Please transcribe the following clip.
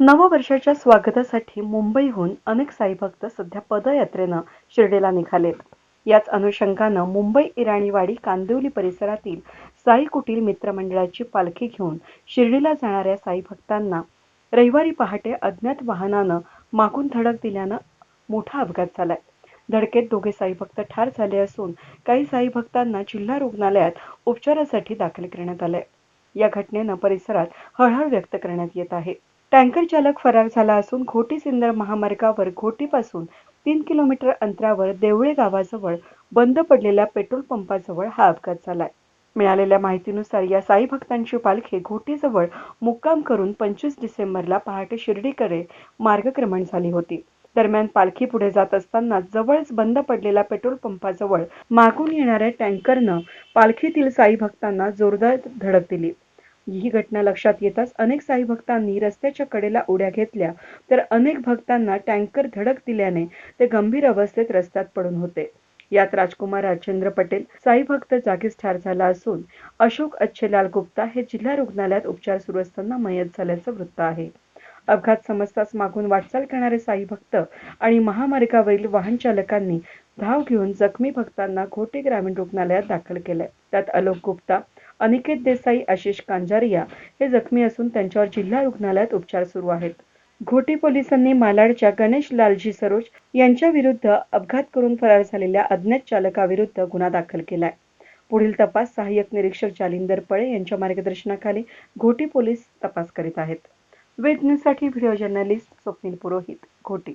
नववर्षाच्या स्वागतासाठी मुंबईहून अनेक साईभक्त सध्या पदयात्रेनं शिर्डीला निघालेत. याच अनुषंगानं मुंबई इराणीवाडी कांदिवली परिसरातील साई कुटील मित्रमंडळाची पालखी घेऊन शिर्डीला जाणाऱ्या साईभक्तांना रविवारी पहाटे अज्ञात वाहनानं मागून धडक दिल्यानं मोठा अपघात झालाय. धडकेत दोघे साईभक्त ठार झाले असून काही साईभक्तांना जिल्हा रुग्णालयात उपचारासाठी दाखल करण्यात आलंय. या घटनेनं परिसरात हळहळ व्यक्त करण्यात येत आहे. टँकर चालक फरार झाला असून घोटी सिन्नर महामार्गावर घोटीपासून तीन किलोमीटर अंतरावर देवळे गावाजवळ बंद पडलेल्या पेट्रोल पंपाजवळ हा अपघात झालाय. मिळालेल्या माहितीनुसार या साई भक्तांची पालखी घोटीजवळ मुक्काम करून पंचवीस डिसेंबरला पहाटे शिर्डीकडे मार्गक्रमण झाली होती. दरम्यान पालखी पुढे जात असताना जवळच बंद पडलेल्या पेट्रोल पंपाजवळ मागून येणाऱ्या टँकरनं पालखीतील साई भक्तांना जोरदार धडक दिली. ही घटना लक्षात येताच अनेक साई भक्तांनी रस्त्याच्या कडेला उड्या घेतल्या. तर अनेक भक्तांना टँकर धडक दिल्याने ते गंभीर अवस्थेत रस्त्यात पडून होते. यात राजकुमार राजेंद्र पटेल साई भक्त जागीच ठार झाला असून अशोक अच्छेलाल गुप्ता हे जिल्हा रुग्णालयात उपचार सुरू असताना मयत झाल्याचं वृत्त आहे. अपघात समजताच मागून वाटचाल करणारे साई भक्त आणि महामार्गावरील वाहन चालकांनी धाव घेऊन जखमी भक्तांना घोटे ग्रामीण रुग्णालयात दाखल केलंय. त्यात अलोक गुप्ता अनिकेत देसाई आशिष कांजारिया हे जखमी असून त्यांच्यावर जिल्हा रुग्णालयात उपचार सुरू आहेत. घोटी पोलिसांनी मालाडच्या गणेश लालजी सरोज यांच्या विरुद्ध अपघात करून फरार झालेल्या अज्ञात चालकाविरुद्ध गुन्हा दाखल केलाय. पुढील तपास सहाय्यक निरीक्षक जालिंदर पळे यांच्या मार्गदर्शनाखाली घोटी पोलीस तपास करीत आहेत. वेद न्यूजसाठी व्हिडिओ जर्नलिस्ट स्वप्नील पुरोहित घोटी